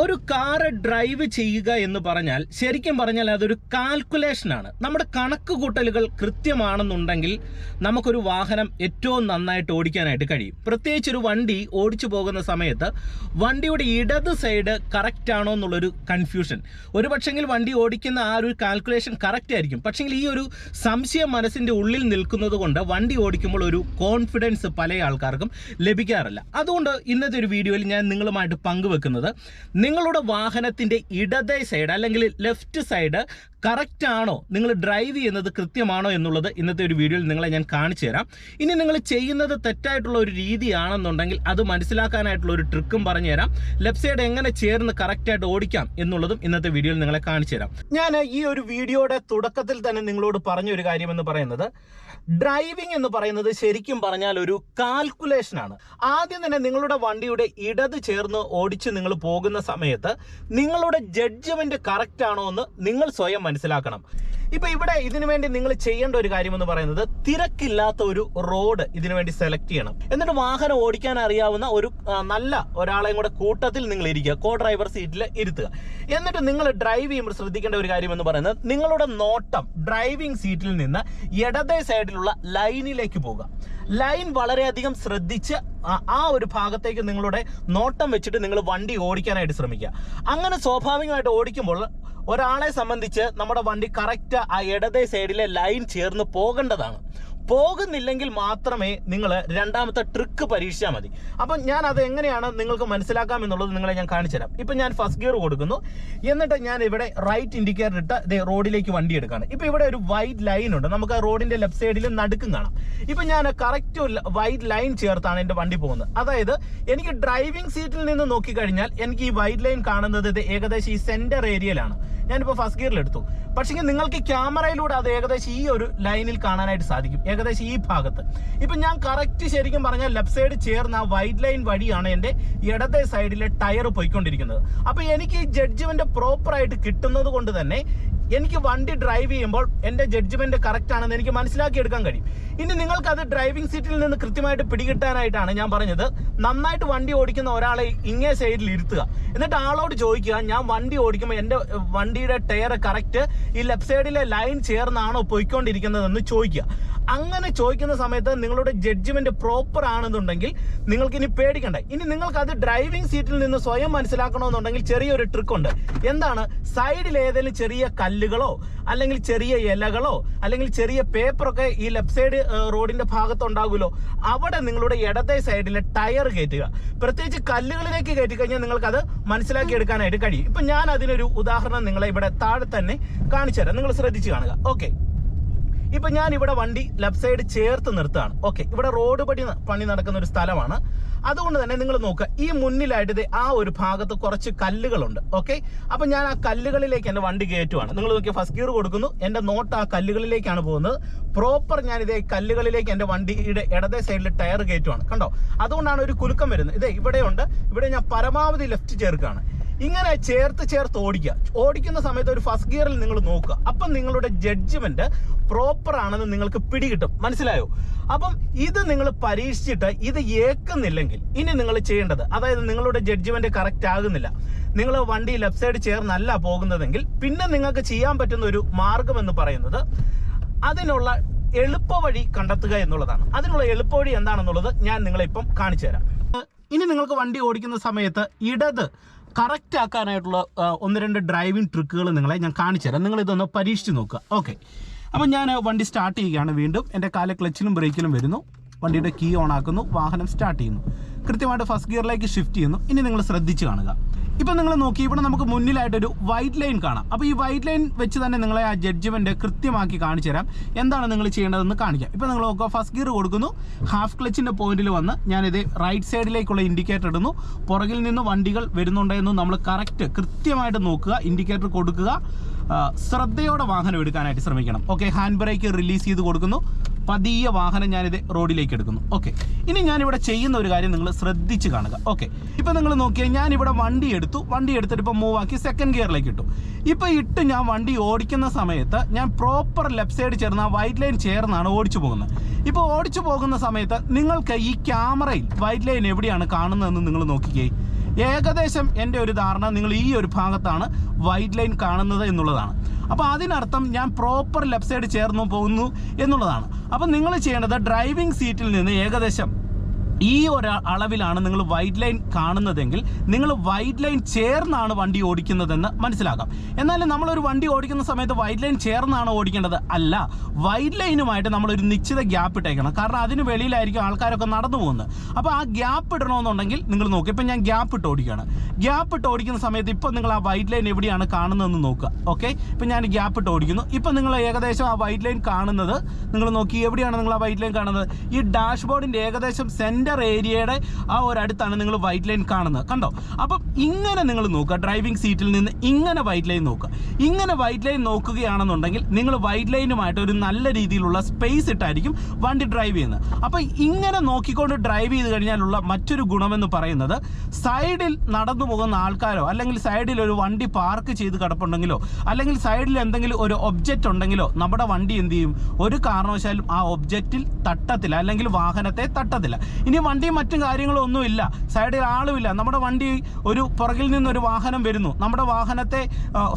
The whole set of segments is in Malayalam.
ഒരു കാറ് ഡ്രൈവ് ചെയ്യുക എന്ന് പറഞ്ഞാൽ ശരിക്കും പറഞ്ഞാൽ അതൊരു കാൽക്കുലേഷനാണ് നമ്മുടെ കണക്ക് കൂട്ടലുകൾ കൃത്യമാണെന്നുണ്ടെങ്കിൽ നമുക്കൊരു വാഹനം ഏറ്റവും നന്നായിട്ട് ഓടിക്കാനായിട്ട് കഴിയും. പ്രത്യേകിച്ച് ഒരു വണ്ടി ഓടിച്ചു പോകുന്ന സമയത്ത് വണ്ടിയുടെ ഇടത് സൈഡ് കറക്റ്റ് ആണോ എന്നുള്ളൊരു കൺഫ്യൂഷൻ ഒരു പക്ഷെങ്കിൽ വണ്ടി ഓടിക്കുന്ന ആ ഒരു കാൽക്കുലേഷൻ കറക്റ്റ് ആയിരിക്കും. പക്ഷെങ്കിൽ ഈ ഒരു സംശയം മനസ്സിന്റെ ഉള്ളിൽ നിൽക്കുന്നത് കൊണ്ട് വണ്ടി ഓടിക്കുമ്പോൾ ഒരു കോൺഫിഡൻസ് പല ആൾക്കാർക്കും ലഭിക്കാറില്ല. അതുകൊണ്ട് ഇന്നത്തെ ഒരു വീഡിയോയിൽ ഞാൻ നിങ്ങളുമായിട്ട് പങ്കുവെക്കുന്നത് നിങ്ങളുടെ വാഹനത്തിന്റെ ഇടതേ സൈഡ് അല്ലെങ്കിൽ ലെഫ്റ്റ് സൈഡ് കറക്റ്റ് ആണോ? നിങ്ങൾ ഡ്രൈവ് ചെയ്യുന്നത് കൃത്യമാണോ എന്നുള്ളത് ഇന്നത്തെ ഒരു വീഡിയോയിൽ നിങ്ങളെ ഞാൻ കാണിച്ചു തരാം. ഇനി നിങ്ങൾ ചെയ്യുന്നത് തെറ്റായിട്ടുള്ള ഒരു രീതിയാണെന്നുണ്ടെങ്കിൽ അത് മനസ്സിലാക്കാനായിട്ടുള്ള ഒരു ട്രിക്കും പറഞ്ഞു തരാം. ലെഫ്റ്റ് സൈഡ് എങ്ങനെ ചേർന്ന് കറക്റ്റായിട്ട് ഓടിക്കാം എന്നുള്ളതും ഇന്നത്തെ വീഡിയോയിൽ നിങ്ങളെ കാണിച്ചു തരാം. ഞാൻ ഈ ഒരു വീഡിയോയുടെ തുടക്കത്തിൽ തന്നെ നിങ്ങളോട് പറഞ്ഞ ഒരു കാര്യം എന്ന് പറയുന്നത് ഡ്രൈവിംഗ് എന്ന് പറയുന്നത് ശരിക്കും പറഞ്ഞാൽ ഒരു കാൽക്കുലേഷൻ ആണ്. ആദ്യം തന്നെ നിങ്ങളുടെ വണ്ടിയുടെ ഇടത് ചേർന്ന് ഓടിച്ച് നിങ്ങൾ പോകുന്ന സമയത്ത് നിങ്ങളുടെ ജഡ്ജ്മെന്റ് കറക്റ്റ് ആണോ എന്ന് നിങ്ങൾ സ്വയം മനസ്സിലാക്കണം. ഇപ്പൊ ഇവിടെ ഇതിനു വേണ്ടി നിങ്ങൾ ചെയ്യേണ്ട ഒരു കാര്യം എന്ന് പറയുന്നത് തിരക്കില്ലാത്ത ഒരു റോഡ് ഇതിനു വേണ്ടി സെലക്ട് ചെയ്യണം. എന്നിട്ട് വാഹനം ഓടിക്കാൻ അറിയാവുന്ന ഒരു നല്ല ഒരാളെയും കൂടെ കൂട്ടത്തിൽ നിങ്ങൾ ഇരിക്കുക കോ ഡ്രൈവർ സീറ്റിൽ ഇരുത്തുക. എന്നിട്ട് നിങ്ങൾ ഡ്രൈവ് ചെയ്യുമ്പോൾ ശ്രദ്ധിക്കേണ്ട ഒരു കാര്യം എന്ന് പറയുന്നത് നിങ്ങളുടെ നോട്ടം ഡ്രൈവിംഗ് സീറ്റിൽ നിന്ന് ഇടതേ സൈഡിലുള്ള ലൈനിലേക്ക് പോകുക ലൈൻ വളരെയധികം ശ്രദ്ധിച്ച് ആ- ഒരു ഭാഗത്തേക്ക് നിങ്ങളുടെ നോട്ടം വെച്ചിട്ട് നിങ്ങൾ വണ്ടി ഓടിക്കാനായിട്ട് ശ്രമിക്കുക. അങ്ങനെ സ്വാഭാവികമായിട്ട് ഓടിക്കുമ്പോൾ ഒരാളെ സംബന്ധിച്ച് നമ്മുടെ വണ്ടി കറക്റ്റ് ആ ഇടതേ സൈഡിലെ ലൈൻ ചേർന്ന് പോകേണ്ടതാണ്. പോകുന്നില്ലെങ്കിൽ മാത്രമേ നിങ്ങൾ രണ്ടാമത്തെ ട്രിക്ക് പരീക്ഷിച്ചാൽ മതി. അപ്പം ഞാൻ അത് എങ്ങനെയാണ് നിങ്ങൾക്ക് മനസ്സിലാക്കാം എന്നുള്ളത് നിങ്ങളെ ഞാൻ കാണിച്ചു തരാം. ഇപ്പം ഞാൻ ഫസ്റ്റ് ഗിയർ കൊടുക്കുന്നു. എന്നിട്ട് ഞാൻ ഇവിടെ റൈറ്റ് ഇൻഡിക്കേറ്റർ ഇട്ട് ഇതേ റോഡിലേക്ക് വണ്ടി എടുക്കുകയാണ്. ഇപ്പം ഇവിടെ ഒരു വൈറ്റ് ലൈൻ ഉണ്ട്. നമുക്ക് ആ റോഡിന്റെ ലെഫ്റ്റ് സൈഡിൽ നടുക്കും കാണാം. ഇപ്പം ഞാൻ കറക്റ്റ് വൈറ്റ് ലൈൻ ചേർത്താണ് എന്റെ വണ്ടി പോകുന്നത്. അതായത് എനിക്ക് ഡ്രൈവിംഗ് സീറ്റിൽ നിന്ന് നോക്കിക്കഴിഞ്ഞാൽ എനിക്ക് ഈ വൈറ്റ് ലൈൻ കാണുന്നത് ഏകദേശം ഈ സെന്റർ ഏരിയയിലാണ് ഞാനിപ്പോൾ ഫസ്റ്റ് ഗിയറിൽ എടുത്തു. പക്ഷേ നിങ്ങൾക്ക് ക്യാമറയിലൂടെ അത് ഏകദേശം ഈ ഒരു ലൈനിൽ കാണാനായിട്ട് സാധിക്കും. ഏകദേശം ഈ ഭാഗത്ത്. ഇപ്പം ഞാൻ കറക്റ്റ് ശരിക്കും പറഞ്ഞാൽ ലെഫ്റ്റ് സൈഡ് ചേർന്ന വൈറ്റ് ലൈൻ വഴിയാണ് എന്റെ ഇടത്തെ സൈഡിലെ ടയർ പോയിക്കൊണ്ടിരിക്കുന്നത്. അപ്പോൾ എനിക്ക് ഈ ജഡ്ജ്മെന്റ് പ്രോപ്പറായിട്ട് കിട്ടുന്നത് കൊണ്ട് തന്നെ എനിക്ക് വണ്ടി ഡ്രൈവ് ചെയ്യുമ്പോൾ എന്റെ ജഡ്ജ്മെന്റ് കറക്റ്റ് ആണെന്ന് എനിക്ക് മനസ്സിലാക്കിയെടുക്കാൻ കഴിയും. ഇനി നിങ്ങൾക്ക് അത് ഡ്രൈവിംഗ് സീറ്റിൽ നിന്ന് കൃത്യമായിട്ട് പിടികിട്ടാനായിട്ടാണ് ഞാൻ പറഞ്ഞത്. നന്നായിട്ട് വണ്ടി ഓടിക്കുന്ന ഒരാളെ ഇങ്ങേ സൈഡിൽ ഇരുത്തുക. എന്നിട്ട് ആളോട് ചോദിക്കുക ഞാൻ വണ്ടി ഓടിക്കുമ്പോൾ എന്റെ വണ്ടിയുടെ ടയർ കറക്റ്റ് ഈ ലെഫ്റ്റ് സൈഡിലെ ലൈൻ ചേർന്നാണോ പോയിക്കൊണ്ടിരിക്കുന്നതെന്ന് ചോദിക്കുക. അങ്ങനെ ചോദിക്കുന്ന സമയത്ത് നിങ്ങളുടെ ജഡ്ജ്മെന്റ് പ്രോപ്പർ ആണെന്നുണ്ടെങ്കിൽ നിങ്ങൾക്ക് ഇനി പേടിക്കണ്ട. ഇനി നിങ്ങൾക്ക് അത് ഡ്രൈവിംഗ് സീറ്റിൽ നിന്ന് സ്വയം മനസ്സിലാക്കണമെന്നുണ്ടെങ്കിൽ ചെറിയൊരു ട്രിക്ക് ഉണ്ട്. എന്താണ്? സൈഡിൽ ഏതെങ്കിലും ചെറിയ കല്ലുകളോ അല്ലെങ്കിൽ ചെറിയ ഇലകളോ അല്ലെങ്കിൽ ചെറിയ പേപ്പറൊക്കെ ഈ ലെഫ്റ്റ് സൈഡ് റോഡിന്റെ ഭാഗത്ത് ഉണ്ടാകുമല്ലോ അവിടെ നിങ്ങളുടെ ഇടത്തെ സൈഡിലെ ടയർ കയറ്റുക. പ്രത്യേകിച്ച് കല്ലുകളിലേക്ക് കയറ്റി കഴിഞ്ഞാൽ നിങ്ങൾക്ക് അത് മനസ്സിലാക്കി എടുക്കാനായിട്ട് കഴിയും. ഇപ്പൊ ഞാൻ അതിനൊരു ഉദാഹരണം നിങ്ങളെ ഇവിടെ താഴെ തന്നെ കാണിച്ചു തരാം. നിങ്ങൾ ശ്രദ്ധിച്ചു കാണുക. ഓക്കെ. ഇപ്പൊ ഞാൻ ഇവിടെ വണ്ടി ലെഫ്റ്റ് സൈഡ് ചേർത്ത് നിർത്തുകയാണ്. ഓക്കെ ഇവിടെ റോഡ് പടി പണി നടക്കുന്ന ഒരു സ്ഥലമാണ്. അതുകൊണ്ട് തന്നെ നിങ്ങൾ നോക്കുക ഈ മുന്നിലായിട്ട് ആ ഒരു ഭാഗത്ത് കുറച്ച് കല്ലുകളുണ്ട്. ഓക്കെ അപ്പൊ ഞാൻ ആ കല്ലുകളിലേക്ക് എന്റെ വണ്ടി കയറ്റുവാണ്. നിങ്ങൾ നോക്കിയ ഫസ്റ്റ് ഗിയർ കൊടുക്കുന്നു. എന്റെ നോട്ട് ആ കല്ലുകളിലേക്കാണ് പോകുന്നത്. പ്രോപ്പർ ഞാൻ ഇതേ കല്ലുകളിലേക്ക് എന്റെ വണ്ടിയുടെ ഇടതേ സൈഡിൽ ടയർ കയറ്റുവാണ്. കണ്ടോ? അതുകൊണ്ടാണ് ഒരു കുലുക്കം വരുന്നത്. ഇതേ ഇവിടെയുണ്ട്. ഇവിടെ ഞാൻ പരമാവധി ലെഫ്റ്റ് ചേർക്കുകയാണ്. ഇങ്ങനെ ചേർത്ത് ചേർത്ത് ഓടിക്കുക. ഓടിക്കുന്ന സമയത്ത് ഒരു ഫസ്റ്റ് ഗിയറിൽ നിങ്ങൾ നോക്കുക. അപ്പം നിങ്ങളുടെ ജഡ്ജ്മെന്റ് പ്രോപ്പർ ആണെന്ന് നിങ്ങൾക്ക് പിടികിട്ടും. മനസ്സിലായോ? അപ്പം ഇത് നിങ്ങൾ പരീക്ഷിച്ചിട്ട് ഇത് ഏക്കുന്നില്ലെങ്കിൽ ഇനി നിങ്ങൾ ചെയ്യേണ്ടത് അതായത് നിങ്ങളുടെ ജഡ്ജ്മെന്റ് കറക്റ്റ് ആകുന്നില്ല. നിങ്ങൾ വണ്ടി ലെഫ്റ്റ് സൈഡ് ചേർന്നല്ല പോകുന്നതെങ്കിൽ പിന്നെ നിങ്ങൾക്ക് ചെയ്യാൻ പറ്റുന്ന ഒരു മാർഗം എന്ന് പറയുന്നത് അതിനുള്ള എളുപ്പവഴി കണ്ടെത്തുക എന്നുള്ളതാണ്. അതിനുള്ള എളുപ്പവഴി എന്താണെന്നുള്ളത് ഞാൻ നിങ്ങളെ ഇപ്പം കാണിച്ചു തരാം ഇനി നിങ്ങൾക്ക് വണ്ടി ഓടിക്കുന്ന സമയത്ത് ഇടത് കറക്റ്റ് ആക്കാനായിട്ടുള്ള ഒന്ന് രണ്ട് ഡ്രൈവിംഗ് ട്രിക്കുകൾ നിങ്ങളെ ഞാൻ കാണിച്ചു തരാം. നിങ്ങൾ ഇതൊന്ന് പരീക്ഷിച്ച് നോക്കുക. ഓക്കെ അപ്പം ഞാൻ വണ്ടി സ്റ്റാർട്ട് ചെയ്യുകയാണ് വീണ്ടും. എന്റെ കാല ക്ലച്ചിലും ബ്രേക്കിലും വരുന്നു. വണ്ടിയുടെ കീ ഓൺ ആക്കുന്നു. വാഹനം സ്റ്റാർട്ട് ചെയ്യുന്നു. കൃത്യമായിട്ട് ഫസ്റ്റ് ഗിയറിലേക്ക് ഷിഫ്റ്റ് ചെയ്യുന്നു. ഇനി നിങ്ങൾ ശ്രദ്ധിച്ച് കാണുക. ഇപ്പം നിങ്ങൾ നോക്കി ഇവിടെ നമുക്ക് മുന്നിലായിട്ട് ഒരു വൈറ്റ് ലൈൻ കാണാം. അപ്പോൾ ഈ വൈറ്റ് ലൈൻ വെച്ച് തന്നെ നിങ്ങളെ ആ ജഡ്ജ്മെന്റ് കൃത്യമാക്കി കാണിച്ചു തരാം. എന്താണ് നിങ്ങൾ ചെയ്യേണ്ടതെന്ന് കാണിക്കാം. ഇപ്പൊ നിങ്ങൾ നോക്കുക ഫസ്റ്റ് ഗിയർ കൊടുക്കുന്നു. ഹാഫ് ക്ലച്ചിന്റെ പോയിന്റിൽ വന്ന് ഞാൻ ഇത് റൈറ്റ് സൈഡിലേക്കുള്ള ഇൻഡിക്കേറ്റർ ഇടുന്നു. പുറകിൽ നിന്ന് വണ്ടികൾ വരുന്നുണ്ടെന്ന് നമ്മൾ കറക്റ്റ് കൃത്യമായിട്ട് നോക്കുക ഇൻഡിക്കേറ്റർ കൊടുക്കുക. ശ്രദ്ധയോടെ വാഹനം എടുക്കാനായിട്ട് ശ്രമിക്കണം. ഓക്കെ ഹാൻഡ് ബ്രേക്ക് റിലീസ് ചെയ്ത് കൊടുക്കുന്നു. പതിയെ വാഹനം ഞാനിത് റോഡിലേക്ക് എടുക്കുന്നു. ഓക്കെ ഇനി ഞാനിവിടെ ചെയ്യുന്ന ഒരു കാര്യം നിങ്ങൾ ശ്രദ്ധിച്ച് കാണുക. ഓക്കെ ഇപ്പം നിങ്ങൾ നോക്കിയാൽ ഞാനിവിടെ വണ്ടി എടുത്തു. വണ്ടി എടുത്തിട്ട് ഇപ്പോൾ മൂവ് ആക്കി സെക്കൻഡ് ഗിയറിലേക്ക് ഇട്ടു. ഇപ്പോൾ ഇട്ട് ഞാൻ വണ്ടി ഓടിക്കുന്ന സമയത്ത് ഞാൻ പ്രോപ്പർ ലെഫ്റ്റ് സൈഡ് ചേർന്ന് ആ വൈറ്റ് ലൈൻ ചേർന്നാണ് ഓടിച്ചു പോകുന്നത്. ഇപ്പോൾ ഓടിച്ചു പോകുന്ന സമയത്ത് നിങ്ങൾക്ക് ഈ ക്യാമറയിൽ വൈറ്റ് ലൈൻ എവിടെയാണ് കാണുന്നതെന്ന് നിങ്ങൾ നോക്കിക്കേ. ഏകദേശം എന്റെ ഒരു ധാരണ നിങ്ങൾ ഈ ഒരു ഭാഗത്താണ് വൈറ്റ് ലൈൻ കാണുന്നത് എന്നുള്ളതാണ്. അപ്പോൾ അതിനർത്ഥം ഞാൻ പ്രോപ്പർ ലെഫ്റ്റ് സൈഡ് ചേർന്നു പോകുന്നു എന്നുള്ളതാണ്. അപ്പോൾ നിങ്ങൾ ചെയ്യേണ്ടത് ഡ്രൈവിംഗ് സീറ്റിൽ നിന്ന് ഏകദേശം ഈ ഒരു അളവിലാണ് നിങ്ങൾ വൈറ്റ് ലൈൻ കാണുന്നതെങ്കിൽ നിങ്ങൾ വൈറ്റ് ലൈൻ ചേർന്നാണ് വണ്ടി ഓടിക്കുന്നതെന്ന് മനസ്സിലാക്കാം. എന്നാൽ നമ്മളൊരു വണ്ടി ഓടിക്കുന്ന സമയത്ത് വൈറ്റ് ലൈൻ ചേർന്നാണ് ഓടിക്കേണ്ടത് അല്ല. വൈറ്റ് ലൈനുമായിട്ട് നമ്മളൊരു നിശ്ചിത ഗ്യാപ്പ് ഇട്ടേക്കണം. കാരണം അതിന് വെളിയിലായിരിക്കും ആൾക്കാരൊക്കെ നടന്നു പോകുന്നത്. അപ്പോൾ ആ ഗ്യാപ്പ് ഇടണമെന്നുണ്ടെങ്കിൽ നിങ്ങൾ നോക്കുക ഇപ്പം ഞാൻ ഗ്യാപ്പ് ഇട്ട് ഓടിക്കുകയാണ്. ഗ്യാപ്പ് ഇട്ട് ഓടിക്കുന്ന സമയത്ത് ഇപ്പം നിങ്ങൾ ആ വൈറ്റ് ലൈൻ എവിടെയാണ് കാണുന്നതെന്ന് നോക്കുക. ഓക്കെ ഇപ്പം ഞാൻ ഗ്യാപ്പ് ഇട്ട് ഓടിക്കുന്നു. ഇപ്പം നിങ്ങൾ ഏകദേശം ആ വൈറ്റ് ലൈൻ കാണുന്നത് നിങ്ങൾ നോക്കി എവിടെയാണ് നിങ്ങൾ ആ വൈറ്റ് ലൈൻ കാണുന്നത്? ഈ ഡാഷ്ബോർഡിന്റെ ഏകദേശം സെന്റർ ഏരിയയുടെ ആ ഒരടുത്താണ് നിങ്ങൾ വൈറ്റ് ലൈൻ കാണുന്നത്. കണ്ടോ? അപ്പം ഇങ്ങനെ നിങ്ങൾ നോക്കുക. ഡ്രൈവിംഗ് സീറ്റിൽ നിന്ന് ഇങ്ങനെ വൈറ്റ് ലൈൻ നോക്കുക. ഇങ്ങനെ വൈറ്റ് ലൈൻ നോക്കുകയാണെന്നുണ്ടെങ്കിൽ നിങ്ങൾ വൈറ്റ് ലൈനുമായിട്ട് ഒരു നല്ല രീതിയിലുള്ള സ്പേസ് ഇട്ടായിരിക്കും വണ്ടി ഡ്രൈവ് ചെയ്യുന്നത്. അപ്പം ഇങ്ങനെ നോക്കിക്കൊണ്ട് ഡ്രൈവ് ചെയ്ത് കഴിഞ്ഞാലുള്ള മറ്റൊരു ഗുണമെന്ന് പറയുന്നത് സൈഡിൽ നടന്നു പോകുന്ന ആൾക്കാരോ അല്ലെങ്കിൽ സൈഡിൽ ഒരു വണ്ടി പാർക്ക് ചെയ്ത് കിടപ്പുണ്ടെങ്കിലോ അല്ലെങ്കിൽ സൈഡിൽ എന്തെങ്കിലും ഒരു ഒബ്ജക്റ്റ് ഉണ്ടെങ്കിലോ നമ്മുടെ വണ്ടി എന്ത് ചെയ്യും? ഒരു കാരണവശാലും ആ ഒബ്ജക്റ്റിൽ തട്ടത്തില്ല അല്ലെങ്കിൽ വാഹനത്തെ തട്ടത്തില്ല. ഇനി വണ്ടി മറ്റും കാര്യങ്ങളും ഒന്നുമില്ല. സൈഡിൽ ആളുമില്ല. നമ്മുടെ വണ്ടി ഒരു പുറകിൽ നിന്നൊരു വാഹനം വരുന്നു. നമ്മുടെ വാഹനത്തെ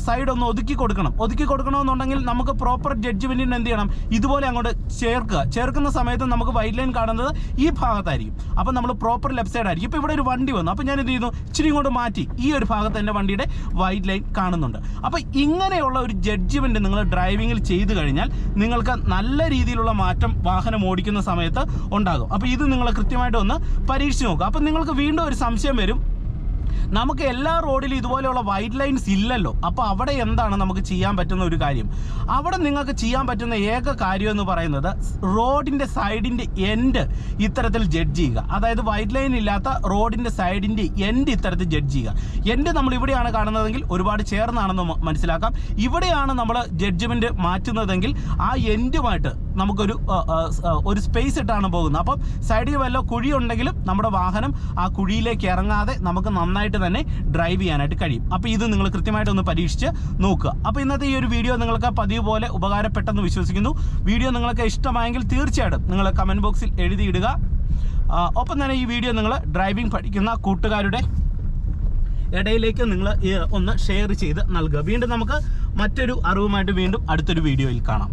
സൈഡ് ഒന്ന് ഒതുക്കി കൊടുക്കണം. ഒതുക്കി കൊടുക്കണമെന്നുണ്ടെങ്കിൽ നമുക്ക് പ്രോപ്പർ ജഡ്ജ്മെന്റിന് എന്ത് ചെയ്യണം? ഇതുപോലെ അങ്ങോട്ട് ചേർക്കുക. ചേർക്കുന്ന സമയത്ത് നമുക്ക് വൈറ്റ് ലൈൻ കാണുന്നത് ഈ ഭാഗത്തായിരിക്കും. അപ്പം നമ്മൾ പ്രോപ്പർ ലെഫ്റ്റ് സൈഡ് ആയിരിക്കും. ഇപ്പോൾ ഇവിടെ ഒരു വണ്ടി വന്നു. അപ്പോൾ ഞാൻ എന്ത് ചെയ്യുന്നു? ഇച്ചിരി ഇങ്ങോട്ട് മാറ്റി. ഈ ഒരു ഭാഗത്ത് എന്റെ വണ്ടിയുടെ വൈറ്റ് ലൈൻ കാണുന്നുണ്ട്. അപ്പോൾ ഇങ്ങനെയുള്ള ഒരു ജഡ്ജ്മെന്റ് നിങ്ങൾ ഡ്രൈവിങ്ങിൽ ചെയ്തു കഴിഞ്ഞാൽ നിങ്ങൾക്ക് നല്ല രീതിയിലുള്ള മാറ്റം വാഹനം ഓടിക്കുന്ന സമയത്ത് ഉണ്ടാകും. അപ്പോൾ ഇത് നിങ്ങൾ കൃത്യമായിട്ട് ഒന്ന് പരീക്ഷിച്ച് നോക്കുക അപ്പം നിങ്ങൾക്ക് വീണ്ടും ഒരു സംശയം വരും. നമുക്ക് എല്ലാ റോഡിലും ഇതുപോലെയുള്ള വൈറ്റ് ലൈൻസ് ഇല്ലല്ലോ. അപ്പോൾ അവിടെ എന്താണ് നമുക്ക് ചെയ്യാൻ പറ്റുന്ന ഒരു കാര്യം? അവിടെ നിങ്ങൾക്ക് ചെയ്യാൻ പറ്റുന്ന ഏക കാര്യം എന്ന് പറയുന്നത് റോഡിന്റെ സൈഡിന്റെ എൻഡ് ഇത്തരത്തിൽ ജഡ്ജ് ചെയ്യുക. അതായത് വൈറ്റ് ലൈൻ ഇല്ലാത്ത റോഡിന്റെ സൈഡിന്റെ എൻഡ് ഇത്തരത്തിൽ ജഡ്ജ് ചെയ്യുക. എൻഡ് നമ്മൾ ഇവിടെയാണ് കാണുന്നതെങ്കിൽ ഒരുപാട് ചേർന്നാണെന്ന് മനസ്സിലാക്കാം. ഇവിടെയാണ് നമ്മൾ ജഡ്ജ്മെന്റ് മാറ്റുന്നതെങ്കിൽ ആ എൻഡുമായിട്ട് നമുക്കൊരു ഒരു സ്പേസ് ഇട്ടാണ് പോകുന്നത്. അപ്പം സൈഡിൽ വല്ല കുഴി ഉണ്ടെങ്കിലും നമ്മുടെ വാഹനം ആ കുഴിയിലേക്ക് ഇറങ്ങാതെ നമുക്ക് നന്നായിട്ട് തന്നെ ഡ്രൈവ് ചെയ്യാനായിട്ട് കഴിയും. അപ്പോൾ ഇത് നിങ്ങൾ കൃത്യമായിട്ട് ഒന്ന് പരീക്ഷിച്ച് നോക്കുക. അപ്പോൾ ഇന്നത്തെ ഈ ഒരു വീഡിയോ നിങ്ങൾക്ക് പതിവ് പോലെ ഉപകാരപ്പെട്ടെന്ന് വിശ്വസിക്കുന്നു. വീഡിയോ നിങ്ങൾക്ക് ഇഷ്ടമായെങ്കിൽ തീർച്ചയായിട്ടും നിങ്ങൾ കമന്റ് ബോക്സിൽ എഴുതിയിടുക. ഒപ്പം തന്നെ ഈ വീഡിയോ നിങ്ങൾ ഡ്രൈവിംഗ് പഠിക്കുന്ന കൂട്ടുകാരുടെ ഇടയിലേക്ക് നിങ്ങൾ ഒന്ന് ഷെയർ ചെയ്ത് നൽകുക. വീണ്ടും നമുക്ക് മറ്റൊരു അറിവുമായിട്ട് വീണ്ടും അടുത്തൊരു വീഡിയോയിൽ കാണാം.